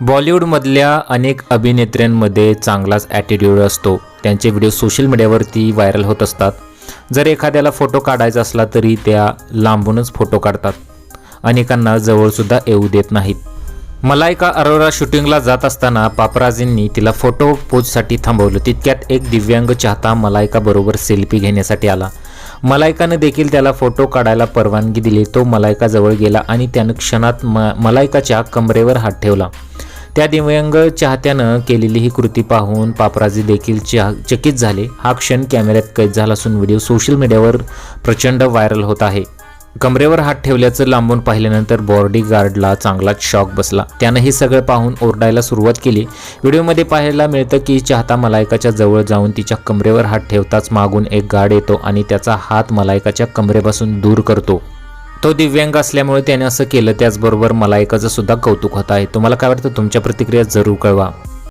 बॉलिवूडमधल्या अनेक अभिनेत्र्यांमध्ये चांगलाच ॲटिट्यूड असतो. त्यांचे व्हिडिओ सोशल मीडियावरती व्हायरल होत असतात. जर एखाद्याला फोटो काढायचा असला तरी त्या लांबूनच फोटो काढतात. अनेकांना जवळसुद्धा येऊ देत नाहीत. मलायका अरोरा शूटिंगला जात असताना पापराजींनी तिला फोटो पोजसाठी थांबवलं. तितक्यात एक दिव्यांग चाहता मलायकाबरोबर सेल्फी घेण्यासाठी आला. मलायकानं देखील त्याला फोटो काढायला परवानगी दिली. तो मलायकाजवळ गेला आणि त्यानं क्षणात म मलायकाच्या कमरेवर हात ठेवला. त्या दिव्यांग चाहत्यानं केलेली ही कृती पाहून पापराजी देखील चकित झाले. हा क्षण कॅमेऱ्यात कैद झाला असून व्हिडिओ सोशल मीडियावर प्रचंड व्हायरल होत आहे. कमरेवर हात ठेवल्याचं लांबून पाहिल्यानंतर बॉर्डी गार्डला चांगलाच शॉक बसला. त्यानं हे सगळं पाहून ओरडायला सुरुवात केली. व्हिडिओमध्ये पाहायला मिळतं की चाहता मलायकाच्या जवळ जाऊन तिच्या कमरेवर हात ठेवताच मागून एक गार्ड येतो आणि त्याचा हात मलायकाच्या कमरेपासून दूर करतो. तो दिव्यांग असल्यामुळे त्याने असं केलं त्याचबरोबर मलायकाचं सुद्धा कौतुक होत आहे. तुम्हाला काय वाटतं? तुमच्या प्रतिक्रिया जरूर कळवा.